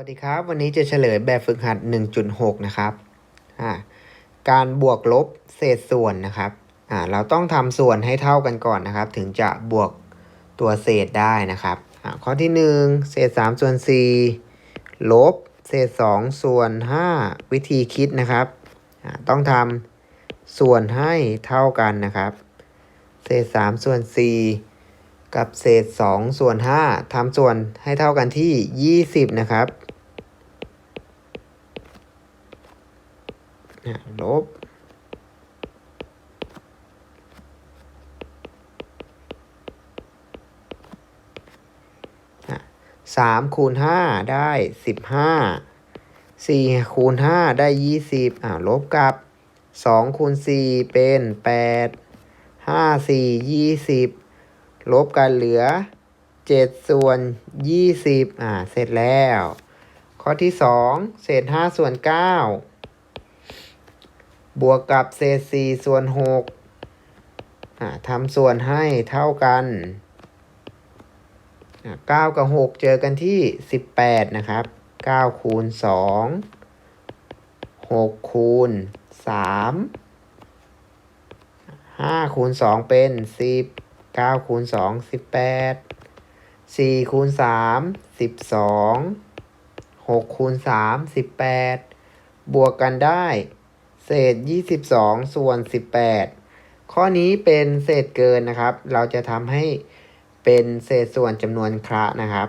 วัสดีครับ วันนี้จะเฉลยแบบฝึกหัด 1.6 นะครับการบวกลบเศษส่วนนะครับเราต้องทำส่วนให้เท่ากันก่อนนะครับ ถึงจะบวกตัวเศษได้นะครับข้อที่ 1 เศษ 3 ส่วน 4 ลบ เศษ 2 ส่วน 5 วิธีคิดนะครับ ต้องทำส่วนให้เท่ากันนะครับ เศษ 3 ส่วน 4กับเศษ 2 ส่วน 5ทำส่วนให้เท่ากันที่ 20 นะครับ อะลบสามคูณห้าได้สิบห้าสี่คูณห้าได้ยี่สิบอ่าลบกับสองคูณสี่เป็นแปดห้าสี่ยี่สิบลบกันเหลือเจ็ดส่วนยี่สิบอ่าเสร็จแล้ว ข้อที่สองเศษห้าส่วนเก้า บวกกับเศษสี่ส่วนหกทำส่วนให้เท่ากันเก้ากับหกเจอกันที่สิบแปดนะครับเก้าคูณสองหกคูณสามห้าคูณสองเป็นสิบเก้าคูณสองสิบแปดสี่คูณสามสิบสองหกคูณสามสิบแปดบวกกันได้ เศษยี่สิบสองส่วนสิบแปดข้อนี้เป็นเศษเกินนะครับ เราจะทำให้เป็นเศษส่วนจำนวนคระนะครับ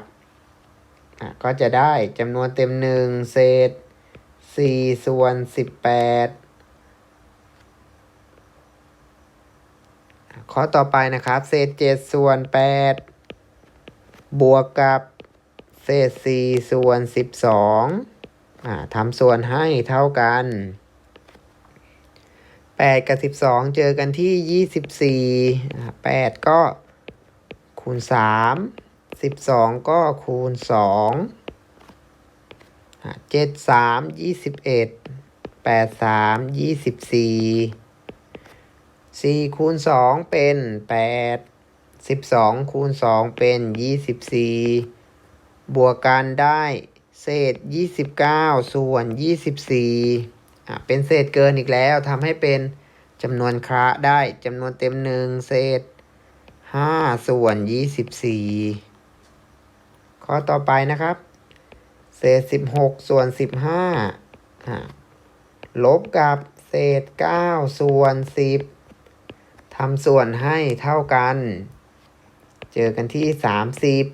อะก็จะได้จำนวนเต็มหนึ่งเศษสี่ส่วนสิบแปดข้อต่อไปนะครับ เศษเจ็ดส่วนแปดบวกกับเศษสี่ส่วนสิบสองอ่าทำส่วนให้เท่ากัน แปดกับสิบสองเจอกันที่ยี่สิบสี่แปดก็คูณสามสิบสองก็คูณสองเจ็ดสามยี่สิบเอ็ดแปดสามยี่สิบสี่สี่คูณสองเป็นแปดสิบสองคูณสองเป็นยี่สิบสี่บวกกันได้เศษยี่สิบเก้าส่วนยี่สิบสี่ เป็นเศษเกินอีกแล้วทำให้เป็นจำนวนคระได้จำนวนเต็มหนึ่งเศษห้าส่วนยี่สิบสี่ข้อต่อไปนะครับ เศษสิบหกส่วนสิบห้าลบกับเศษเก้าส่วนสิบทำส่วนให้เท่ากัน เจอกันที่สามสิบ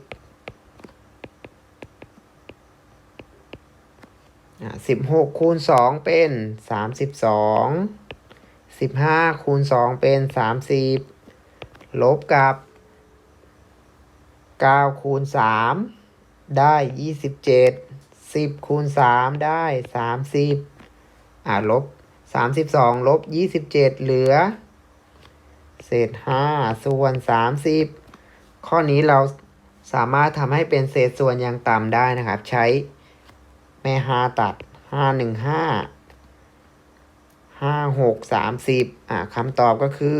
สิบหกคูณสองเป็นสามสิบสองสิบห้าคูณสองเป็นสามสิบลบกับ9คูณ3ได้27 10คูณ3ได้30อ่าลบ32ลบ27เจ็ดเหลือ เศษ5ส่วน30ข้อนี้เราสามารถทำให้เป็นเศษส่วนอย่างต่ำได้นะครับ ใช้ แม่5ตัด5 1 5 5 6 30อ่าคำตอบก็คือ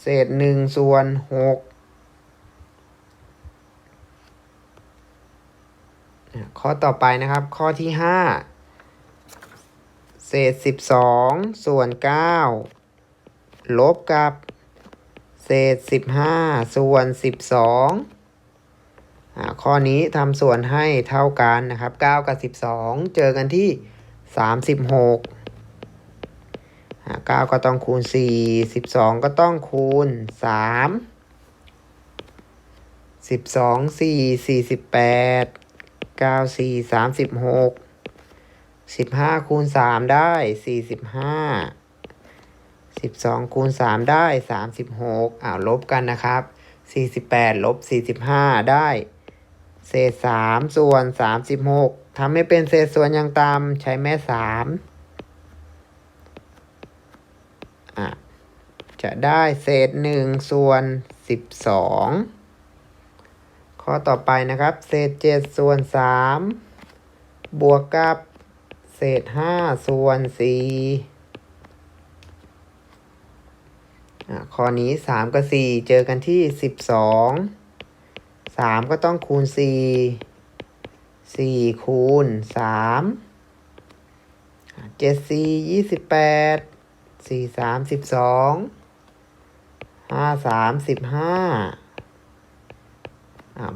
เศษหนึ่งส่วนหกข้อต่อไปนะครับ ข้อที่ห้าเศษสิบสองส่วนเก้าลบกับ เศษสิบห้าส่วนสิบสอง ข้อนี้ทำส่วนให้เท่ากันนะครับเก้ากับสิบสองเจอกันที่สามสิบหกเก้าก็ต้องคูณสี่สิบสองก็ต้องคูณสามสิบสองสี่สี่สิบแปดเก้าสี่สามสิบหกสิบห้าคูณสามได้สี่สิบห้าสิบสองคูณสามได้สามสิบหกอ้าวลบกันนะครับสี่สิบแปดลบสี่สิบห้าได้ เศษสามส่วนสามสิบหกทำให้เป็นเศษส่วนอย่างต่ำใช้แม่สามจะได้เศษหนึ่งส่วนสิบสองข้อต่อไปนะครับ เศษเจ็ดส่วนสามบวกกับเศษห้าส่วนสี่ข้อนี้สามกับสี่เจอกันที่สิบสอง สามก็ต้องคูณสี่สี่คูณสามเจ็ดสี่ยี่สิบแปดสี่สามสิบสองห้าสามสิบห้า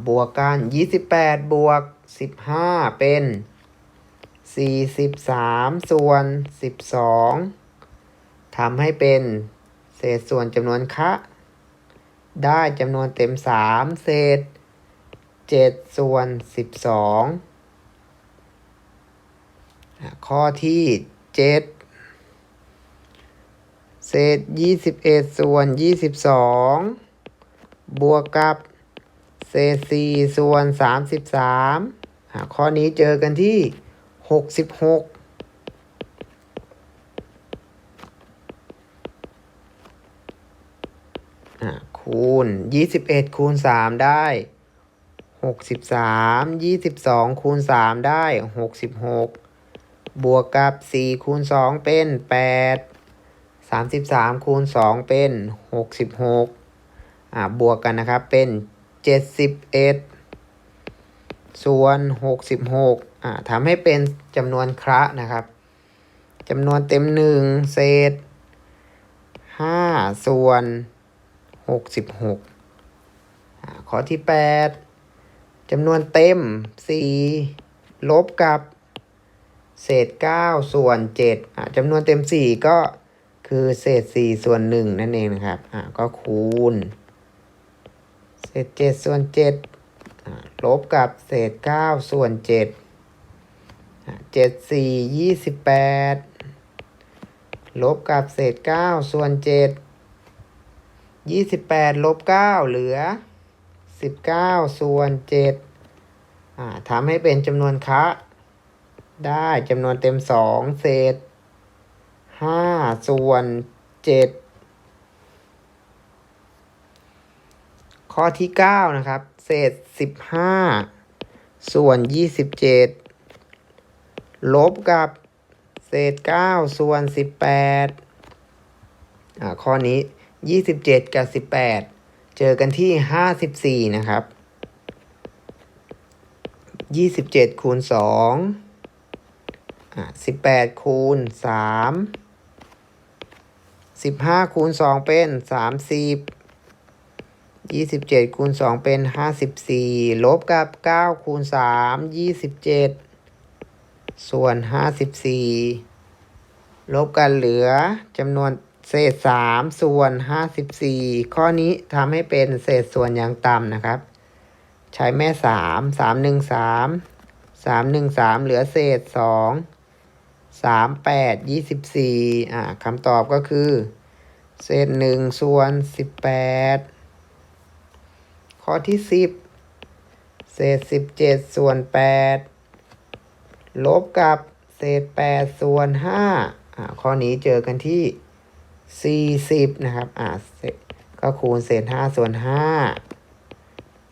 บวกกันยี่สิบแปดบวกสิบห้าเป็นสี่สิบสามส่วนสิบสองทำให้เป็นเศษส่วนจำนวนคะ ได้จำนวนเต็มสามเศษ เจ็ดส่วนสิบสองข้อที่เจ็ดเศษยี่สิบเอ็ดส่วนยี่สิบสองบวกกับเศษสี่ส่วนสามสิบสามข้อนี้เจอกันที่หกสิบหกคูณยี่สิบเอ็ดคูณสามได้ หกสิบสามยี่สิบสองคูณสามได้หกสิบหกบวกกับสี่คูณสองเป็นแปดสามสิบสามคูณสองเป็นหกสิบหกอ่าบวกกันนะครับเป็นเจ็ดสิบเอ็ดส่วนหกสิบหกอ่าทำให้เป็นจำนวนคระนะครับจำนวนเต็มหนึ่งเศษห้าส่วนหกสิบหกข้อที่แปด จำนวนเต็มสี่ลบกับ เศษเก้าส่วนเจ็ดจำนวนเต็มสี่ก็คือเศษสี่ส่วนหนึ่งนั่นเองนะครับอ่าก็คูณ เศษเจ็ดส่วนเจ็ดลบกับเศษเก้าส่วนเจ็ดเจ็ดสี่ยี่สิบแปดลบกับเศษเก้าส่วนเจ็ดยี่สิบแปดลบเก้าเหลือ สิบเก้าส่วนเจ็ดทำให้เป็นจำนวนคะ ได้จำนวนเต็มสองเศษห้าส่วนเจ็ดข้อที่เก้านะครับ เศษสิบห้าส่วนยี่สิบเจ็ดลบกับเศษเก้าส่วนสิบแปดข้อนี้ยี่สิบเจ็ดกับสิบแปด เจอกันที่ห้าสิบสี่นะครับยี่สิบเจ็ดคูณสองอ่าสิบแปดคูณสามสิบห้าคูณสองเป็นสามสิบยี่สิบเจ็ดคูณสองเป็นห้าสิบสี่ลบกับเก้าคูณสามยี่สิบเจ็ดส่วนห้าสิบสี่ลบกันเหลือจำนวน เศษสามส่วนห้าสิบสี่ข้อนี้ทำให้เป็นเศษส่วนอย่างต่ำนะครับ ใช้แม่สามสามหนึ่งสามสามหนึ่งสามเหลือเศษสองสามแปดยี่สิบสี่อ่าคำตอบก็คือ เศษหนึ่งส่วนสิบแปดข้อที่สิบเศษสิบเจ็ดส่วนแปดลบกับเศษแปดส่วนห้าอ่าข้อนี้เจอกันที่ สี่สิบนะครับ อ่าก็คูณเศษห้าส่วนห้า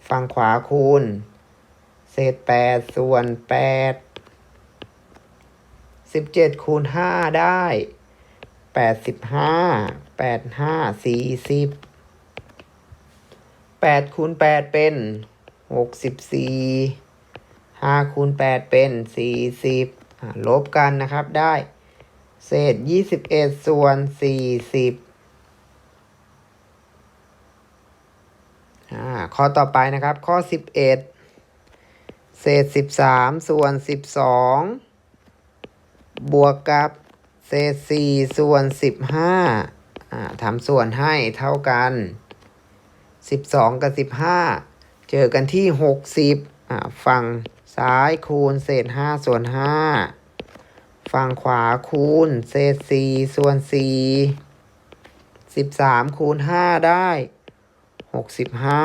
ฝั่งขวาคูณ เศษแปดส่วนแปดสิบเจ็ดคูณห้าได้แปดสิบห้าแปดห้าสี่สิบแปดคูณแปดเป็นหกสิบสี่ห้าคูณแปดเป็นสี่สิบลบกันนะครับได้ เศษยี่สิบเอ็ดส่วนสี่สิบอ่าข้อต่อไปนะครับ ข้อสิบเอ็ดเศษสิบสามส่วนสิบสองบวกกับเศษสี่ส่วนสิบห้าอ่าทำส่วนให้เท่ากันสิบสองกับสิบห้าเจอกันที่หกสิบอ่าฝั่งซ้ายคูณเศษห้าส่วนห้า ฝั่งขวาคูณเศษสี่ส่วนสี่สิบสามคูณห้าได้หกสิบห้า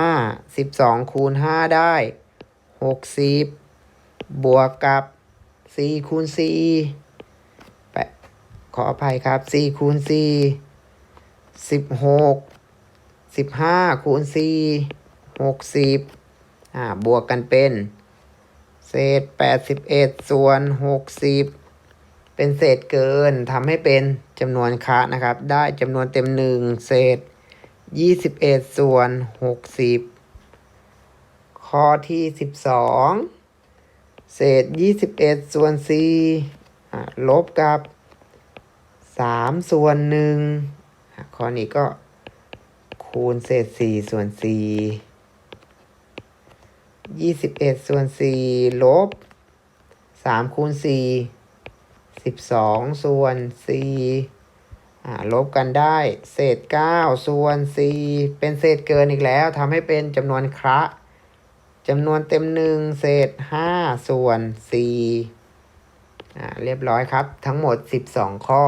สิบสองคูณห้าได้หกสิบบวกกับสี่คูณสี่แปะขออภัยครับสี่คูณสี่สิบหกสิบห้าคูณสี่หกสิบอ่าบวกกันเป็น เศษแปดสิบเอ็ดส่วนหกสิบ เป็นเศษเกินทำให้เป็นจำนวนคะนะครับ ได้จำนวนเต็มหนึ่งเศษยี่สิบเอ็ดส่วนหกสิบข้อที่สิบสองเศษยี่สิบเอ็ดส่วนสี่ลบกับสามส่วนหนึ่งอะข้อนี้ก็คูณเศษสี่ส่วนสี่ยี่สิบเอ็ดส่วนสี่ลบสามคูณสี่ สิบสองส่วนสี่อ่าลบกันได้ เศษเก้าส่วนสี่เป็นเศษเกินอีกแล้วทำให้เป็นจำนวนคระจำนวนเต็มหนึ่งเศษห้าส่วนสี่อ่าเรียบร้อยครับ ทั้งหมดสิบสองข้อ